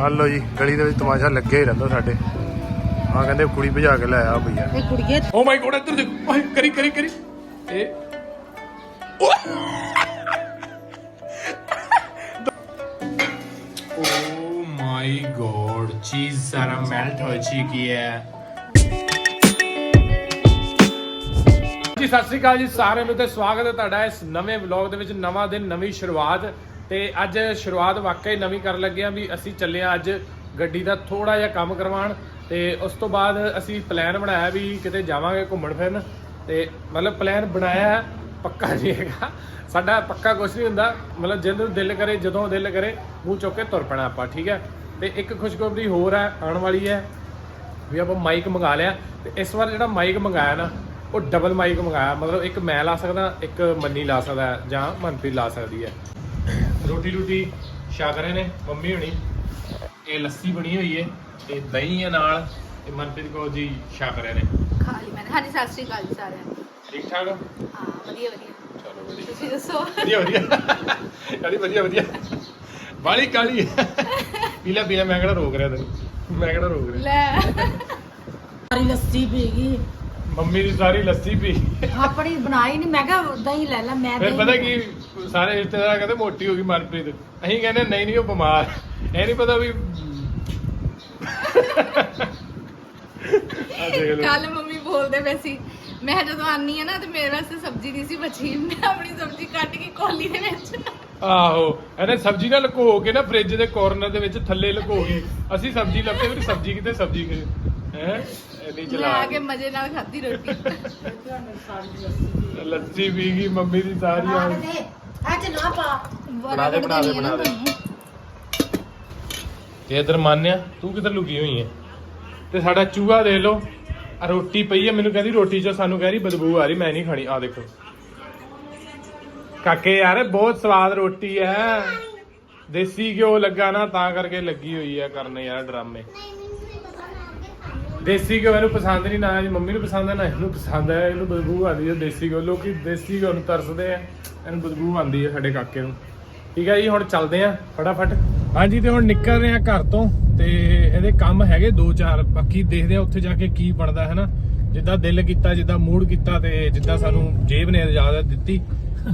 ਆ ਲੋ ਜੀ ਗਲੀ ਦੇ ਵਿੱਚ ਤਮਾਸ਼ਾ ਲੱਗਿਆ ਹੀ ਰਹਿੰਦਾ ਸਾਡੇ। ਆ ਕਹਿੰਦੇ ਕੁੜੀ ਭਜਾ ਕੇ ਲੈ ਆ ਭਈਆ। ਇਹ ਕੁੜੀਏ। ਓ ਮਾਈ ਗੋਡ ਇੱਧਰ ਦੇਖ। ਓਏ ਕਰੀ ਕਰੀ ਕਰੀ। ਇਹ ਓ ਮਾਈ ਗੋਡ ਚੀਜ਼ ਸਾਰਾ ਮੈਲਟ ਹੋ ਚੁੱਕੀ ਹੈ? ਜੀ ਸਤਿ ਸ੍ਰੀ ਅਕਾਲ ਜੀ ਸਾਰਿਆਂ ਨੂੰ ਤੇ ਸਵਾਗਤ ਹੈ ਤੁਹਾਡਾ ਇਸ ਨਵੇਂ ਵਲੌਗ ਦੇ ਵਿੱਚ ਨਵਾਂ ਦਿਨ ਨਵੀਂ ਸ਼ੁਰੂਆਤ। ਤੇ ਅੱਜ ਸ਼ੁਰੂਆਤ ਵਾਕਈ ਨਵੀਂ ਕਰਨ ਲੱਗੇ ਆ ਵੀ ਅਸੀਂ ਚੱਲੇ ਆ ਅੱਜ ਗੱਡੀ ਦਾ ਥੋੜਾ ਜਿਹਾ ਕੰਮ ਕਰਵਾਉਣ ਤੇ ਉਸ ਤੋਂ ਬਾਅਦ ਅਸੀਂ ਪਲਾਨ ਬਣਾਇਆ ਵੀ ਕਿਤੇ ਜਾਵਾਂਗੇ ਘੁੰਮਣ ਫਿਰਨ ਤੇ ਮਤਲਬ ਪਲਾਨ ਬਣਾਇਆ ਪੱਕਾ ਨਹੀਂ ਹੈਗਾ। ਸਾਡਾ ਪੱਕਾ ਕੁਝ ਨਹੀਂ ਹੁੰਦਾ। ਮਤਲਬ ਜਦੋਂ ਦਿਲ ਕਰੇ, ਜਦੋਂ ਦਿਲ ਕਰੇ, ਮੂੰਹ ਚੁੱਕ ਕੇ ਤੁਰ ਪੈਣਾ ਆਪਾਂ, ਠੀਕ ਹੈ? ਤੇ ਇੱਕ ਖੁਸ਼ਖਬਰੀ ਹੋਰ ਹੈ, ਆਉਣ ਵਾਲੀ ਹੈ ਵੀ ਆਪਾਂ ਮਾਈਕ ਮੰਗਾ ਲਿਆ। ਤੇ ਇਸ ਵਾਰ ਜਿਹੜਾ ਮਾਈਕ ਮੰਗਾਇਆ ਨਾ, ਉਹ ਡਬਲ ਮਾਈਕ ਮੰਗਾਇਆ। ਮਤਲਬ ਇੱਕ ਮੈਂ ਲਾ ਸਕਦਾ, ਇੱਕ ਮੰਨੀ ਲਾ ਸਕਦਾ, ਜਾਂ ਮਨਪ੍ਰੀਤ ਲਾ ਸਕਦੀ ਹੈ। ਰੋਟੀ ਰੋਟੀ ਛਕ ਰਹੇ ਨੇ ਮੰਮੀ ਹੁਣੀ। ਇਹ ਲੱਸੀ ਬਣੀ ਹੋਈ ਹੈ ਤੇ ਦਹੀਂ ਹੈ ਨਾਲ ਤੇ ਮਨਪ੍ਰੀਤ ਕੌਰ ਜੀ ਛਕ ਰਹੇ ਨੇ। ਖਾ ਲਈ ਮੈਂ ਹਾਂਜੀ ਸਤਿ ਸ਼੍ਰੀ ਅਕਾਲ ਜੀ ਸਾਰਿਆਂ ਨੂੰ। ਠੀਕ ਠਾਕ? ਹਾਂ ਵਧੀਆ ਵਧੀਆ। ਚਲੋ ਵਧੀਆ। ਤੁਸੀਂ ਦੱਸੋ? ਵਧੀਆ ਵਧੀਆ। ਕਾਲੀ ਵਧੀਆ ਵਧੀਆ। ਬਾਲੀ ਕਾਲੀ ਪੀਲਾ ਪੀਲਾ ਮੈਂ ਕਿਹੜਾ ਰੋਕ ਰਿਹਾ ਤੈਨੂੰ? ਮੈਂ ਕਿਹੜਾ ਰੋਕ ਰਿਹਾ? ਲੈ। ਸਾਰੀ ਲੱਸੀ ਪੀ ਗਈ। ਮੰਮੀ ਦੀ ਸਾਰੀ ਲੱਸੀ ਪੀ ਆਪਣੀ ਬਣਾਈ ਨਹੀਂ ਮੈਂ ਕਿਹਾ ਦਹੀਂ ਲੈ ਲੈ ਮੈਂ ਫਿਰ ਦਹੀਂ ਪਤਾ ਕੀ ਸਾਰੇ ਰਿਸ਼ਤੇਦਾਰ ਕਹਿੰਦੇ ਮੋਟੀ ਹੋ ਗਈ ਮਨਪ੍ਰੀਤ। ਅਸੀਂ ਕਹਿੰਦੇ ਨਹੀਂ ਨਹੀਂ ਉਹ ਬਿਮਾਰ। ਇਹ ਨਹੀਂ ਪਤਾ ਵੀ ਆ ਦੇਖ ਲਓ। ਕੱਲ ਮੰਮੀ ਬੋਲਦੇ ਪਏ ਸੀ ਮੈਂ ਜਦੋਂ ਆਨੀ ਆ ਨਾ ਤੇ ਮੇਰੇ ਵਾਸਤੇ ਸਬਜ਼ੀ ਨਹੀਂ ਸੀ ਬਚੀ ਮੈਂ ਆਪਣੀ ਸਬਜ਼ੀ ਕੱਟ ਕੇ ਕੋਲੀ ਦੇ ਵਿੱਚ। ਆਹੋ ਇਹਨੇ ਸਬਜ਼ੀ ਨਾਲ ਲੁਕੋ ਕੇ ਨਾ ਫ੍ਰਿਜ ਦੇ ਕਾਰਨਰ ਦੇ ਵਿੱਚ ਥੱਲੇ ਲੁਕੋ ਗਈ ਅਸੀਂ ਸਬਜ਼ੀ ਲੱਭਦੇ ਵੀ ਸਬਜ਼ੀ ਕਿਤੇ ਸਬਜ਼ੀ ਕਿਤੇ ਹੈ? ਨਹੀਂ ਮੈਂ ਚਲਾ ਆ ਕੇ ਮਜ਼ੇ ਨਾਲ ਖਾਧੀ ਰੋਟੀ। ਲੱਸੀ ਪੀ ਗਈ ਮੰਮੀ ਦੀ ਸਾਰੀ ਆ ਅੱਜ ਨਾ ਪਾ। ਬਣਾ ਦੇ, ਬਣਾ ਦੇ, ਬਣਾ ਦੇ। ਤੇ ਇਧਰ ਮਾਨਿਆ ਤੂੰ ਕਿੱਧਰ ਲੁਕੀ ਹੋਈ ਹੈ ਤੇ ਸਾਡਾ ਚੂਹਾ ਦੇਖ ਲਓ। ਆ ਰੋਟੀ ਪਈ ਹੈ ਮੈਨੂੰ ਕਹਿੰਦੀ ਰੋਟੀ ਚ ਸਾਨੂੰ ਕਹਿ ਰਹੀ ਬਦਬੂ ਆ ਰਹੀ ਮੈਂ ਨਹੀਂ ਖਾਣੀ। ਆ ਦੇਖੋ। ਕਾਕੇ ਯਾਰ ਬਹੁਤ ਸਵਾਦ ਰੋਟੀ ਹੈ ਦੇਸੀ ਘਿਓ ਲੱਗਾ ਨਾ ਤਾਂ ਕਰਕੇ ਲੱਗੀ ਹੋਈ ਹੈ ਕਰਨ ਯਾਰ ਡਰਾਮੇ। ਦੇਸੀ ਘਿਓ ਇਹਨੂੰ ਪਸੰਦ ਨਹੀਂ ਨਾ ਇਹਦੀ ਮੰਮੀ ਨੂੰ ਪਸੰਦ ਹੈ ਨਾ ਇਹਨੂੰ ਪਸੰਦ ਹੈ। ਇਹਨੂੰ ਬਦਬੂ ਆਉਂਦੀ ਹੈ ਦੇਸੀ ਘਿਓ। ਲੋਕੀ ਦੇਸੀ ਘਿਓ ਨੂੰ ਤਰਸਦੇ ਆ ਇਹਨੂੰ ਬਦਬੂ ਆਉਂਦੀ ਹੈ ਸਾਡੇ ਕਾਕੇ ਨੂੰ। ਠੀਕ ਹੈ ਜੀ ਹੁਣ ਚੱਲਦੇ ਆ ਫਟਾਫਟ। ਹਾਂਜੀ ਤੇ ਹੁਣ ਨਿਕਲ ਰਹੇ ਆ ਘਰ ਤੋਂ ਤੇ ਇਹਦੇ ਕੰਮ ਹੈਗੇ ਦੋ ਚਾਰ ਬਾਕੀ ਦੇਖਦੇ ਆ ਉੱਥੇ ਜਾ ਕੇ ਕੀ ਬਣਦਾ ਹੈ ਨਾ ਜਿੱਦਾਂ ਦਿਲ ਕੀਤਾ ਜਿੱਦਾਂ ਮੂਡ ਕੀਤਾ ਤੇ ਜਿੱਦਾਂ ਸਾਨੂੰ ਜੇਬ ਨੇ ਇਜਾਜ਼ਤ ਦਿੱਤੀ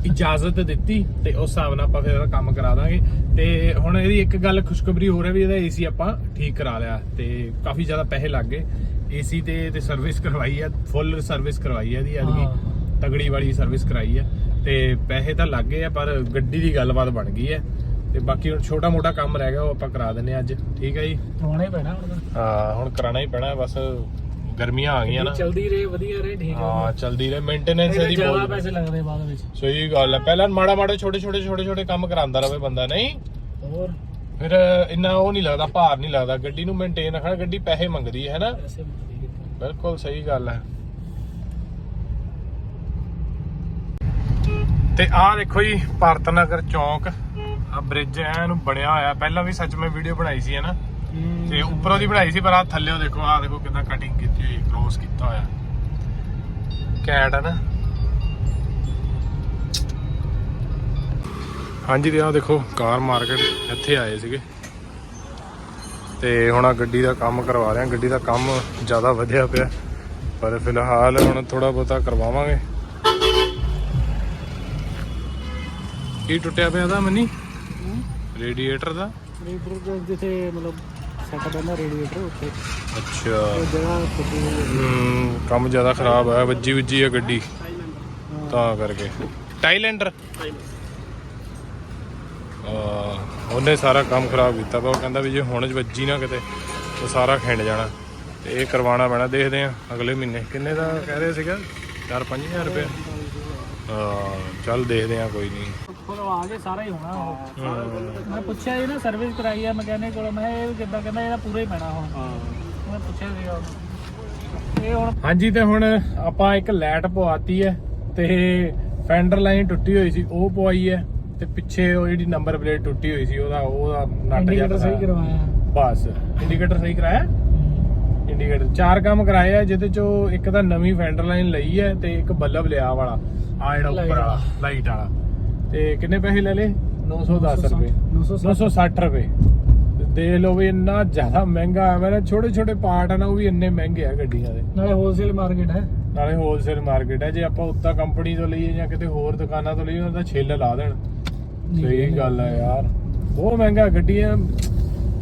ਇਜਾਜ਼ਤ ਦਿੱਤੀ ਤੇ ਉਸ ਹਿਸਾਬ ਨਾਲ ਆਪਾਂ ਫਿਰ ਇਹਦਾ ਕੰਮ ਕਰਾ ਦਾਂਗੇ। ਤੇ ਹੁਣ ਇਹਦੀ ਇੱਕ ਗੱਲ ਖੁਸ਼ਖਬਰੀ ਹੋ ਰਹੀ ਵੀ ਇਹਦਾ ਏਸੀ ਆਪਾਂ ਠੀਕ ਕਰਾ ਲਿਆ ਤੇ ਕਾਫੀ ਜ਼ਿਆਦਾ ਪੈਸੇ ਲੱਗ ਗਏ। ਏਸੀ ਤੇ ਤੇ ਸਰਵਿਸ ਕਰਵਾਈ ਹੈ ਫੁੱਲ ਸਰਵਿਸ ਕਰਵਾਈ ਹੈ ਇਹਦੀ ਐਤਕੀ ਤਗੜੀ ਵਾਲੀ ਸਰਵਿਸ ਕਰਾਈ ਹੈ। ਤੇ ਪੈਸੇ ਤਾਂ ਲੱਗ ਗਏ ਆ ਪਰ ਗੱਡੀ ਦੀ ਗੱਲਬਾਤ ਬਣ ਗਈ ਹੈ। ਤੇ ਬਾਕੀ ਹੁਣ ਛੋਟਾ ਮੋਟਾ ਕੰਮ ਰਹਿ ਗਿਆ ਉਹ ਆਪਾਂ ਕਰਾ ਦਿੰਨੇ ਆ ਅੱਜ। ਠੀਕ ਹੈ ਜੀ? ਹੋਣੇ ਪੈਣਾ ਹੁਣ ਹਾਂ ਹੁਣ ਕਰਾਣਾ ਹੀ ਪੈਣਾ ਹੈ, ਬਸ ਗਰਮੀਆਂ ਆ ਗਈਆਂ ਨਾ। ਚਲਦੀ ਰਹੇ ਵਧੀਆ ਰਹੇ ਠੀਕ ਹਾਂ। ਚਲਦੀ ਰਹੇ ਮੇਨਟੇਨੈਂਸ ਇਹਦੀ ਜ਼ਿਆਦਾ ਬਹੁਤ ਪੈਸੇ ਲੱਗਦੇ ਬਾਅਦ ਵਿੱਚ। ਸਹੀ ਗੱਲ ਹੈ ਪਹਿਲਾਂ ਮਾੜਾ ਮਾੜਾ ਛੋਟੇ ਛੋਟੇ ਛੋਟੇ ਛੋਟੇ ਕੰਮ ਕਰਾਉਂਦਾ ਰਵੇ ਬੰਦਾ ਨਹੀਂ? ਹੋਰ? ਫਿਰ ਇੰਨਾ ਉਹ ਨਹੀਂ ਲੱਗਦਾ ਭਾਰ ਨਹੀਂ ਲੱਗਦਾ ਗੱਡੀ ਨੂੰ ਮੇਨਟੇਨ ਰੱਖਣਾ ਗੱਡੀ ਪੈਸੇ ਮੰਗਦੀ ਹੈ ਹੈ ਨਾ? ਹੈ। ਬਿਲਕੁਲ ਸਹੀ ਗੱਲ ਹੈ। ਤੇ ਆਹ ਦੇਖੋ ਜੀ ਭਾਰਤ ਨਗਰ ਚੌਂਕ। ਆ ਬ੍ਰਿਜ ਐ ਨੂੰ ਬਣਿਆ ਹੋਇਆ। ਪਹਿਲਾਂ ਵੀ ਸੱਚ ਮੈਂ ਵੀਡੀਓ ਬਣਾਈ ਸੀ ਹੈ। ਨਾ ਤੇ ਉੱਪਰੋਂ ਦੀ ਬਣਾਈ ਸੀ ਪਰ ਆ ਥੱਲੇੋਂ ਦੇਖੋ ਆ ਦੇਖੋ ਕਿੰਨਾ ਕਟਿੰਗ ਕੀਤੀ ਹੋਈ ਕ੍ਰੋਸ ਕੀਤਾ ਹੋਇਆ। ਕੈਟ ਹੈ ਨਾ। ਹਾਂਜੀ ਤੇ ਆ ਦੇਖੋ ਕਾਰ ਮਾਰਕੀਟ ਇੱਥੇ ਆਏ ਸੀਗੇ। ਤੇ ਹੁਣ ਆ ਗੱਡੀ ਦਾ ਕੰਮ ਕਰਵਾ ਰਹੇ ਆ ਗੱਡੀ ਦਾ ਕੰਮ ਜ਼ਿਆਦਾ ਵਧਿਆ ਪਿਆ। ਪਰ ਫਿਲਹਾਲ ਹੁਣ ਥੋੜਾ ਬਹੁਤਾ ਕਰਵਾਵਾਂਗੇ। ਕੀ ਟੁੱਟਿਆ ਪਿਆ ਦਾ ਮਨੀ? ਰੇਡੀਏਟਰ ਦਾ? ਰੇਡੀਏਟਰ ਦੇ ਜਿੱਥੇ ਮਤਲਬ ਸੈਟ ਪੈਂਦਾ ਰੇਡੀਏਟਰ ਉੱਥੇ। ਅੱਛਾ। ਉਹ ਜਗ੍ਹਾ ਟੁੱਟੀ ਹੋਈ ਹੈ। ਹਮ, ਕੰਮ ਜ਼ਿਆਦਾ ਖਰਾਬ ਹੈ ਵੱਜੀ ਵੱਜੀ ਹੈ ਗੱਡੀ। ਤਾਂ ਕਰਕੇ। ਟਾਈਲੈਂਡਰ? ਉਹਨੇ ਸਾਰਾ ਕੰਮ ਖਰਾਬ ਕੀਤਾ ਵਾ। ਉਹ ਕਹਿੰਦਾ ਵੀ ਜੇ ਹੁਣ ਵੱਜੀ ਨਾ ਕਿਤੇ ਤਾਂ ਸਾਰਾ ਖਿੰਡ ਜਾਣਾ। ਤੇ ਇਹ ਕਰਵਾਉਣਾ ਪੈਣਾ ਦੇਖਦੇ ਆ ਅਗਲੇ ਮਹੀਨੇ। ਕਿੰਨੇ ਦਾ ਕਹਿ ਰਹੇ ਸੀਗਾ? 4-5000 ਰੁਪਏ ਆ ਚੱਲ ਦੇਖਦੇ ਆ ਕੋਈ ਨਹੀਂ। ਉੱਪਰ ਆ ਕੇ ਸਾਰਾ ਹੀ ਹੋਣਾ ਉਹ। ਮੈਂ ਪੁੱਛਿਆ ਇਹ ਨਾ ਸਰਵਿਸ ਕਰਾਈ ਆ ਮਕੈਨਿਕ ਕੋਲ ਮੈਂ ਕਿਹਾ ਇਹ ਕਿੱਦਾਂ ਕਹਿੰਦਾ ਇਹਦਾ ਪੂਰਾ ਹੀ ਪੈਣਾ ਹੁਣ। ਮੈਂ ਪੁੱਛਿਆ ਸੀਗਾ ਉਹਨੂੰ। ਇਹ ਹੁਣ ਹਾਂਜੀ ਤੇ ਹੁਣ ਆਪਾਂ ਇੱਕ ਲਾਈਟ ਪਵਾਤੀ ਹੈ ਤੇ ਫੈਂਡਰ ਲਾਈਨ ਟੁੱਟੀ ਹੋਈ ਸੀ ਉਹ ਪਵਾਈ ਹੈ ਤੇ ਪਿੱਛੇ ਉਹ ਜਿਹੜੀ ਨੰਬਰ ਪਲੇਟ ਟੁੱਟੀ ਹੋਈ ਸੀ ਉਹਦਾ ਉਹਦਾ ਨਟ ਇੰਡੀਕੇਟਰ ਸਹੀ ਕਰਵਾਇਆ। ਬਸ ਇੰਡੀਕੇਟਰ ਸਹੀ ਕਰਾਇਆ? ਇੰਡੀਕੇਟਰ ਚਾਰ ਕੰਮ ਕਰਾਏ ਆ ਜਿਹਦੇ ਚੋਂ ਇੱਕ ਤਾਂ ਨਵੀਂ ਫੈਂਡਰ ਲਾਈਨ ਲਈ ਹੈ ਤੇ ਇੱਕ ਬੱਲਬ ਲਿਆ ਵਾਲਾ ਆ ਜਿਹੜਾ ਉੱਪਰ ਵਾਲਾ ਲਾਈਟ ਵਾਲਾ। ਤੇ ਕਿੰਨੇ ਪੈਸੇ ਲੈ ਲਏ? 910 ਰੁਪਏ। 960 960 ਰੁਪਏ। ਦੇਖ ਲਓ ਵੀ ਇੰਨਾ ਜ਼ਿਆਦਾ ਮਹਿੰਗਾ ਹੈ ਮੇਰੇ ਛੋਟੇ ਛੋਟੇ ਪਾਰਟ ਆ ਨਾ ਉਹ ਵੀ ਇੰਨੇ ਮਹਿੰਗੇ ਆ ਗੱਡੀਆਂ ਦੇ। ਨਾਲੇ ਹੋਲਸੇਲ ਮਾਰਕੀਟ ਹੈ। ਨਾਲੇ ਹੋਲਸੇਲ ਮਾਰਕੀਟ ਹੈ। ਜੇ ਆਪਾਂ ਉੱਤਾ ਕੰਪਨੀ ਤੋਂ ਲਈਏ ਜਾਂ ਕਿਤੇ ਹੋਰ ਦੁਕਾਨਾਂ ਤੋਂ ਲਈਏ ਉਹਨਾਂ ਦਾ ਛਿੱਲ ਲਾ ਦੇਣ। ਸਹੀ ਗੱਲ ਹੈ ਯਾਰ। ਬਹੁਤ ਮਹਿੰਗਾ ਗੱਡੀਆਂ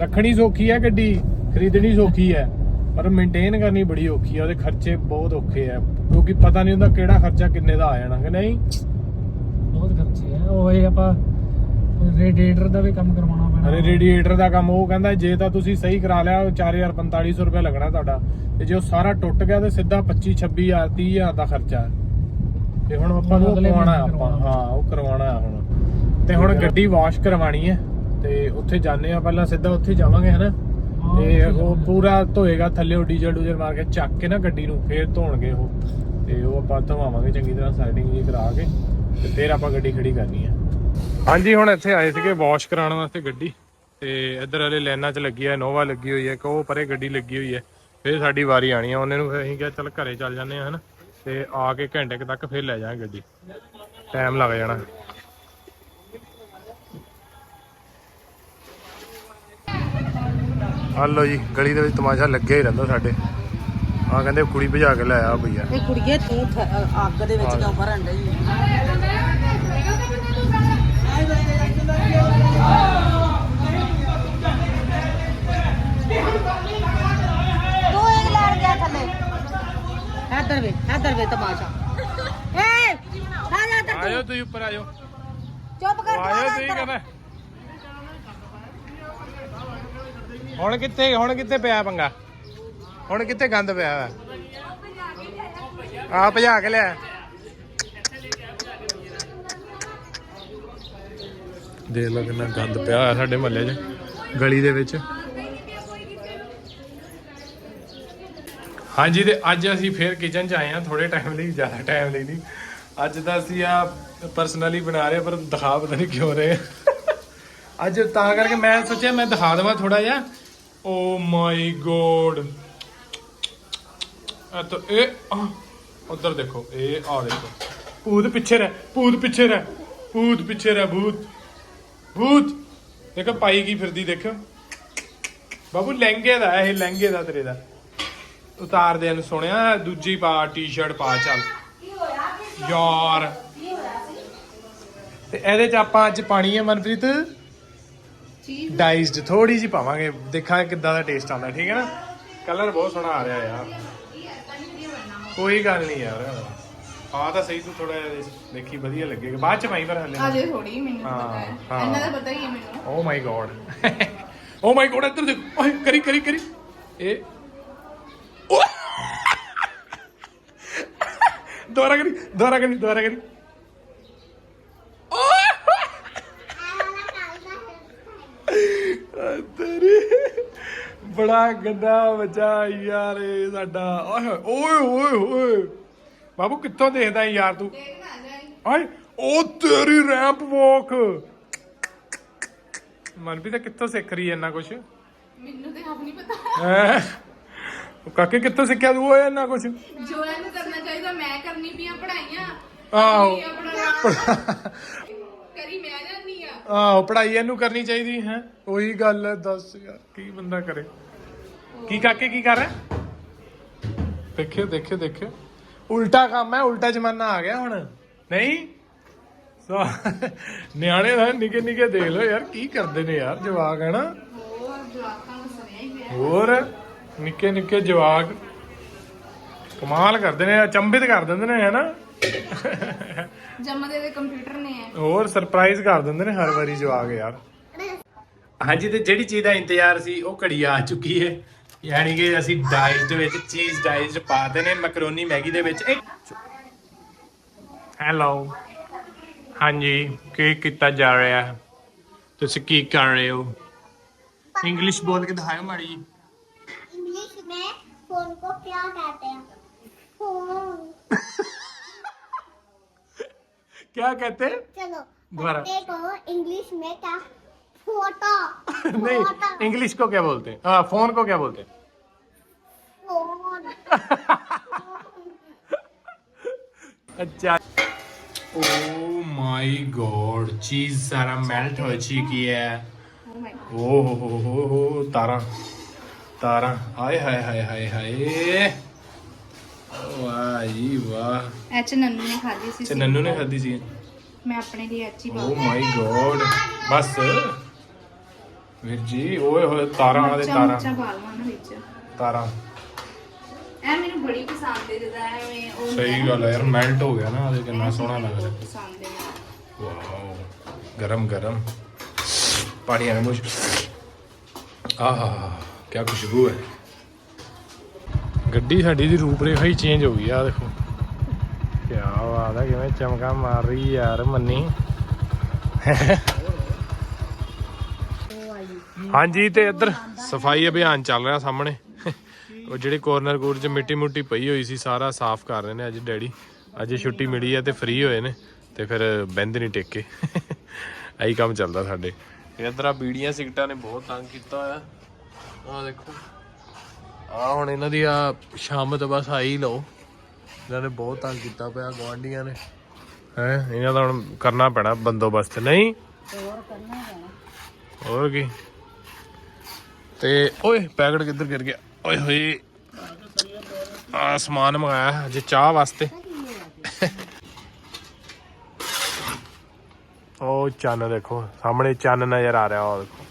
ਰੱਖਣੀ ਸੌਖੀ ਹੈ ਗੱਡੀ ਖਰੀਦਣੀ ਸੌਖੀ ਹੈ ਪਰ ਮੇਨਟੇਨ ਕਰਨੀ ਬੜੀ ਔਖੀ ਹੈ ਉਹਦੇ ਖਰਚੇ ਬਹੁਤ ਔਖੇ ਆ। ਕਿਉਂਕਿ ਪਤਾ ਨਹੀਂ ਹੁੰਦਾ ਕਿਹੜਾ ਖਰਚਾ ਕਿੰਨੇ ਦਾ ਆ ਜਾਣਾ ਕਿ ਨਹੀਂ। ਬਹੁਤ ਖਰਚੇ ਹੈ ਉਹ ਇਹ ਆਪਾਂ ਰੇਡੀਏਟਰ ਦਾ ਵੀ ਕੰਮ ਕਰਵਾਉਣਾ ਪੈਣਾ। ਅਰੇ ਰੇਡੀਏਟਰ ਦਾ ਕੰਮ ਉਹ ਕਹਿੰਦਾ ਜੇ ਤਾਂ ਤੁਸੀਂ ਸਹੀ ਕਰਾ ਲਿਆ 4000 4500 ਰੁਪਏ ਲੱਗਣਾ ਤੁਹਾਡਾ। ਤੇ ਜੇ ਉਹ ਸਾਰਾ ਟੁੱਟ ਗਿਆ ਤੇ ਸਿੱਧਾ 25 26000 30000 ਦਾ ਖਰਚਾ। ਹੈ ਤੇ ਹੁਣ ਆਪਾਂ ਨੂੰ ਉਹ ਮਹੀਨੇ ਆਪਾਂ। ਕਰਵਾਉਣਾ। ਹਾਂ ਉਹ ਕਰਵਾਉਣਾ ਹੈ ਹੁਣ। ਤੇ ਹੁਣ ਗੱਡੀ ਵਾਸ਼ ਕਰਵਾਣੀ ਹੈ। ਤੇ ਉੱਥੇ ਜਾਂਦੇ ਆ ਪਹਿਲਾਂ ਸਿੱਧਾ ਉੱਥੇ ਜਾਵਾਂਗੇ ਹਨਾ? ਤੇ ਉਹ। ਪੂਰਾ ਧੋਏਗਾ ਥੱਲੇ ਉਹ ਡੀਜ਼ਲ ਡੂਜ਼ਲ ਮਾਰ ਕੇ ਚੱਕ ਕੇ ਨਾ ਗੱਡੀ ਨੂੰ ਫੇਰ ਧੋਣਗੇ ਉਹ। ਤੇ ਉਹ ਆਪਾਂ ਧਵਾਵਾਂਗੇ ਚੰਗੀ ਤਰ੍ਹਾਂ ਸੈਟਿੰਗ ਜੀ ਕਰਾ ਕੇ। ਤੇ ਫੇਰ ਆਪਾਂ ਗੱਡੀ ਖੜੀ ਕਰਨੀ ਹੈ ਹਾਂਜੀ ਹੁਣ ਇੱਥੇ ਆਏ ਸੀਗੇ ਵਾਸ਼ ਕਰਾਉਣ ਵਾਸਤੇ ਗੱਡੀ। ਤੇ ਇੱਧਰ ਵਾਲੇ ਲਾਈਨਾਂ 'ਚ ਲੱਗੀ ਹੈ ਨੋਵਾ ਲੱਗੀ ਹੋਈ ਹੈ ਉਹ ਪਰੇ ਗੱਡੀ ਲੱਗੀ ਹੋਈ ਹੈ ਫੇਰ ਸਾਡੀ ਵਾਰੀ ਆਣੀ ਆ ਉਹਨੇ ਨੂੰ ਫਿਰ ਅਸੀਂ ਕਿਹਾ ਚੱਲ ਘਰੇ ਚੱਲ ਜਾਂਦੇ ਆ ਹਨਾ। ਤੇ ਆ ਕੇ ਘੰਟੇ ਕੁ ਤੱਕ ਫੇਰ ਲੈ ਜਾਵਾਂਗੇ ਗੱਡੀ। ਟਾਈਮ ਲੱਗ ਜਾਣਾ। ਆ ਜੀ ਗਲੀ ਦੇ ਵਿੱਚ ਤਮਾਸ਼ਾ ਲੱਗਿਆ ਹੀ ਰਹਿੰਦਾ ਸਾਡੇ। ਆ ਕਹਿੰਦੇ ਕੁੜੀ ਭਜਾ ਕੇ ਲੈ ਆ ਭਈਆ। ਇਹ ਕੁੜੀਏ ਤੂੰ ਥ- ਅੱਗ ਦੇ ਵਿੱਚ ਕਿਉਂ ਭਰਨ ਡਈ ਤੂੰ ਇਹ ਲੈਣ ਗਿਆ ਥੱਲੇ। ਇੱਧਰ ਵੇ ਇੱਧਰ ਵੇ ਤਮਾਸ਼ਾ। ਏ ਆ ਜਾ ਇੱਧਰ ਆਇਓ ਤੂੰ। ਤੁਸੀਂ ਉੱਪਰ ਆਇਓ। ਚੁੱਪ ਕਰ ਤੂੰ ਆ ਆਇਓ ਜਾ ਤੁਸੀਂ ਇੱਧਰ। ਕਹਿੰਦਾ। ਹੁਣ ਕਿੱਥੇ ਹੁਣ ਕਿੱਥੇ ਪਿਆ ਪੰਗਾ? ਹੁਣ ਕਿੱਥੇ ਗੰਦ ਪਿਆ ਵਾ? ਆ ਭਜਾ ਕੇ ਲਿਆ। ਦੇਖ ਲਓ ਕਿੰਨਾ ਗੰਦ ਪਿਆ ਹੋਇਆ ਸਾਡੇ ਮਹੱਲੇ 'ਚ, ਗਲੀ ਦੇ ਵਿੱਚ। ਹਾਂਜੀ ਤੇ ਅੱਜ ਅਸੀਂ ਫੇਰ ਕਿਚਨ 'ਚ ਆਏ ਹਾਂ ਥੋੜੇ ਟਾਈਮ ਲਈ, ਜ਼ਿਆਦਾ ਟਾਈਮ ਲਈ ਨਹੀਂ। ਅੱਜ ਤਾਂ ਅਸੀਂ ਆ ਪਰਸਨਲੀ ਬਣਾ ਰਹੇ, ਪਰ ਦਿਖਾ ਪਤਾ ਨਹੀਂ ਕਿਉਂ ਰਹੇ। ਅੱਜ ਤਾਂ ਕਰਕੇ ਮੈਂ ਸੋਚਿਆ ਮੈਂ ਦਿਖਾ ਦੇਵਾਂ ਥੋੜਾ ਜਿਹਾ। ਓ ਮਾਈ ਗੋਡ ਆ ਤਾਂ ਇਹ ਉਧਰ ਦੇਖੋ, ਇਹ ਆ ਦੇਖੋ। ਭੂਤ ਪਿੱਛੇ ਰਹਿ, ਭੂਤ ਪਿੱਛੇ ਰਹਿ, ਭੂਤ ਪਿੱਛੇ ਰਹਿ, ਭੂਤ। ਭੂਤ, ਦੇਖੋ ਪਾਈ ਕੀ ਫਿਰਦੀ ਦੇਖੋ ਬਾਬੂ ਲਹਿੰਗੇ ਦਾ, ਇਹ ਲਹਿੰਗੇ ਦਾ ਤੇਰੇ ਦਾ। ਉਤਾਰ ਦੇ ਨੂੰ ਸੁਣਿਆ? ਦੂਜੀ ਪਾ ਟੀ-ਸ਼ਰਟ ਪਾ, ਚੱਲ। ਯਾਰ। ਤੇ ਇਹਦੇ ਚ ਆਪਾਂ ਅੱਜ ਪਾਣੀ ਹੈ ਮਨਪ੍ਰੀਤ? ਚੀਜ਼ ਡਾਈਸਡ ਥੋੜੀ ਜੀ ਪਾਵਾਂਗੇ। ਦੇਖਾਂਗੇ ਕਿੱਦਾਂ ਦਾ ਟੇਸਟ ਆਉਂਦਾ, ਠੀਕ ਹੈ ਨਾ? ਕਲਰ ਬਹੁਤ ਸੋਹਣਾ ਆ ਰਿਹਾ ਯਾਰ। ਕੋਈ ਗੱਲ ਨਹੀਂ ਯਾਰ। ਆ ਤਾਂ ਸਹੀ ਤੂੰ ਥੋੜਾ ਦੇਖੀ ਵਧੀਆ ਲੱਗੇਗਾ। ਬਾਅਦ ਚ ਪਾਈ ਪਰ ਹਲੇ ਅਜੇ ਥੋੜੀ ਮੈਨੂੰ ਪਤਾ ਹੈ। ਹਾਂ, ਹਾਂ। ਇਹਨਾਂ ਦਾ ਪਤਾ ਹੀ ਹੈ ਮੈਨੂੰ। ਓ ਮਾਈ ਗੋਡ ਓ ਮਾਈ ਗੋਡ ਇੱਧਰ ਦੇਖ। ਓਏ ਕਰੀ ਕਰੀ ਕਰੀ। ਇਹ! ਦੁਬਾਰਾ ਕਰੀ ਦੁਬਾਰਾ ਕਰੀ ਦੁਬਾਰਾ ਕਰੀ। ਓਏ! ਤੇਰੀ ਬੜਾ ਗੰਦਾ ਬੱਚਾ ਯਾਰ ਇਹ ਸਾਡਾ। ਓਏ ਹੋਏ, ਓਏ ਓਏ ਓਏ। ਬਾਬੂ ਕਿੱਥੋਂ ਦੇਖਦਾ ਯਾਰ ਤੂੰ? ਦੇਖ ਨਾ ਜਾਈ। ਹਾਏ ਉਹ ਤੇਰੀ ਰੈਂਪ ਵਾਕ। ਮਨਪ੍ਰੀਤ ਕਿੱਥੋਂ ਸਿੱਖ ਰਹੀ ਐ ਇੰਨਾ ਕੁਛ? ਮੈਨੂੰ ਤੇ ਆਪ ਨਹੀਂ ਪਤਾ। ਹੈਂ? ਉਹ ਕਾਕੇ ਕਿੱਥੋਂ ਸਿੱਖਿਆ ਤੂੰ ਓਏ ਇੰਨਾ ਕੁਛ? ਜੋ ਇਹਨੂੰ ਕਰਨਾ ਚਾਹੀਦਾ ਮੈਂ ਕਰਨੀ ਪਈਆਂ ਪੜਾਈਆਂ ਆਹੋ। ਕਰੀ ਮੈਂ ਜਾਂਦੀ ਆ। ਆਹੋ ਪੜ੍ਹਾਈ ਇਹਨੂੰ ਕਰਨੀ ਚਾਹੀਦੀ ਹੈ? ਉਹੀ ਗੱਲ ਹੈ ਦੱਸ ਯਾਰ ਕੀ ਬੰਦਾ ਕਰੇ? ਕੀ ਕਾਕੇ ਕੀ ਕਰ ਰਿਹਾ? ਦੇਖਿਓ ਦੇਖਿਓ ਦੇਖਿਓ। ਉਲਟਾ ਕੰਮ ਹੈ ਉਲਟਾ ਜ਼ਮਾਨਾ ਆ ਗਿਆ ਹੁਣ। ਨਹੀਂ? ਸੋ ਨਿਆਣੇ ਦਾ ਨਿੱਕੇ ਨਿੱਕੇ ਦੇਖ ਲਓ ਯਾਰ ਕੀ ਕਰਦੇ ਨੇ ਯਾਰ ਜਵਾਕ ਹੈ ਨਾ ਹੋਰ ਨੂੰ ਹੀ ਨਿੱਕੇ ਨਿੱਕੇ ਜਵਾਕ ਕਮਾਲ ਕਰਦੇ ਨੇ ਅਚੰਭਿਤ ਕਰ ਦਿੰਦੇ ਨੇ ਹੈਨਾ? ਜੰਮਦੇ ਦੇ ਕੰਪਿਊਟਰ ਨੇ ਹੈ ਹੋਰ ਸਰਪ੍ਰਾਈਜ਼ ਕਰ ਦਿੰਦੇ ਨੇ ਹਰ ਵਾਰੀ ਜਵਾਕ ਯਾਰ। ਹਾਂਜੀ ਤੇ ਜਿਹੜੀ ਚੀਜ਼ ਦਾ ਇੰਤਜ਼ਾਰ ਸੀ ਉਹ ਘੜੀ ਆ ਚੁੱਕੀ ਹੈ। ਯਾਨੀ ਕਿ ਅਸੀਂ ਡਾਈਸ ਦੇ ਵਿੱਚ ਚੀਜ਼ ਡਾਈਸ ਪਾਤੇ ਨੇ ਮੈਕਰੋਨੀ ਮੈਗੀ ਦੇ ਵਿੱਚ ਹੈਲੋ ਹਾਂਜੀ ਕੀ ਕੀਤਾ ਜਾ ਰਿਹਾ ਹੈ ਤੁਸੀਂ ਕੀ ਕਰ ਰਹੇ ਹੋ ਇੰਗਲਿਸ਼ ਬੋਲ ਕੇ ਦਿਖਾਓ ਮਾੜੀ ਜੀ इंग्लिश में फोन को क्या कहते हैं फोन क्या कहते हैं चलो दोबारा। पत्ते को इंग्लिश में क्या फोटो नहीं फोटो इंग्लिश को क्या बोलते हैं हाँ फोन को क्या बोलते हैं फोन अच्छा ओ माय गॉड चीज सारा मेल्ट हो चुकी है ਓ ਮਾਈ ਓ ਹੋ ਹੋ ਹੋ ਹੋ ਤਾਰਾਂ ਤਾਰਾਂ ਹਾਏ ਹਾਏ ਹਾਏ ਹਾਏ ਹਾਏ ਵਾਹ ਜੀ ਵਾਹ ਐਚ ਨੰਨੂ ਨੇ ਖਾਧੀ ਸੀ ਤੇ ਨੰਨੂ ਨੇ ਖਾਧੀ ਸੀ ਮੈਂ ਆਪਣੇ ਲਈ ਐਚ ਹੀ ਓ ਪਾਉਂਦੀ ਮਾਈ ਗੋਡ ਬਸ ਵੀਰ ਜੀ ਓਏ ਹੋਏ ਤਾਰਾਂ ਵਾਲੇ ਤਾਰਾਂ। ਚਮਚਾ ਪਾ ਲਵਾਂ ਨਾ ਵਿੱਚ। ਤਾਰਾਂ। ਇਹ ਮੈਨੂੰ ਬੜੀ ਪਸੰਦ ਹੈ ਜਿਹਦਾ ਐਵੇਂ ਉਹ ਸਹੀ ਗੱਲ ਹੈ ਯਾਰ ਮੈਲਟ ਹੋ ਗਿਆ ਨਾ ਉਹਦੇ ਕਿੰਨਾ ਸੋਹਣਾ ਲੱਗ ਰਿਹਾ ਪਸੰਦ ਹੈ ਵਾਓ ਗਰਮ ਗਰਮ। ਪਾਣੀ ਆ ਮੁਝ ਆਹਾ ਕੀ ਖੁਸ਼ਬੂ ਹੈ। ਗੱਡੀ ਸਾਡੀ ਦੀ ਰੂਪਰੇਖਾ ਹੀ ਚੇਂਜ ਹੋ ਗਈ ਆ ਦੇਖੋ। ਕੀ ਬਾਤ ਹੈ ਕਿਵੇਂ ਚਮਕਾ ਮਾਰ ਰਹੀ ਯਾਰ ਮੰਨੀ। ਹਾਂਜੀ, ਤੇ ਇੱਧਰ ਸਫ਼ਾਈ ਅਭਿਆਨ ਚੱਲ ਰਿਹਾ ਸਾਹਮਣੇ। ਉਹ ਜਿਹੜੇ ਕੋਰਨਰ ਕੋਰ 'ਚ ਮਿੱਟੀ ਮੁੱਟੀ ਪਈ ਹੋਈ ਸੀ, ਸਾਰਾ ਸਾਫ਼ ਕਰ ਰਹੇ ਨੇ ਅੱਜ ਡੈਡੀ। ਅੱਜ ਛੁੱਟੀ ਮਿਲੀ ਹੈ ਤੇ ਫ੍ਰੀ ਹੋਏ ਨੇ, ਤੇ ਫਿਰ ਬਹਿੰਦੇ ਨਹੀਂ ਟੇਕੇ ਆਹੀ ਕੰਮ ਚੱਲਦਾ ਸਾਡੇ। ਇੱਧਰ ਆ ਬੀੜੀਆਂ, ਸਿਗਟਾਂ ਨੇ ਬਹੁਤ ਤੰਗ ਕੀਤਾ ਹੋਇਆ। ਆ ਦੇਖੋ। ਆ ਹੁਣ ਇਹਨਾਂ ਦੀ ਆ ਸ਼ਾਮਤ ਬਸ ਆਈ ਲਓ। ਇਹਨਾਂ ਨੇ ਬਹੁਤ ਤੰਗ ਕੀਤਾ ਪਿਆ ਗਵਾਂਢੀਆਂ ਨੇ। ਹੈ, ਇਹਨਾਂ ਦਾ ਹੁਣ ਕਰਨਾ ਪੈਣਾ ਬੰਦੋਬਸਤ। ਨਹੀਂ। ਹੋਰ ਕੀ? ਤੇ ਓਏ, ਪੈਕਟ ਕਿੱਧਰ ਗਿਰ ਗਿਆ? ਓਏ ਹੋਏ। ਆ ਸਮਾਨ ਮੰਗਾਇਆ ਅੱਜ ਚਾਹ ਵਾਸਤੇ। ਉਹ ਚੰਨ ਦੇਖੋ, ਸਾਹਮਣੇ ਚੰਨ ਨਜ਼ਰ ਆ ਰਿਹਾ, ਉਹ ਦੇਖੋ।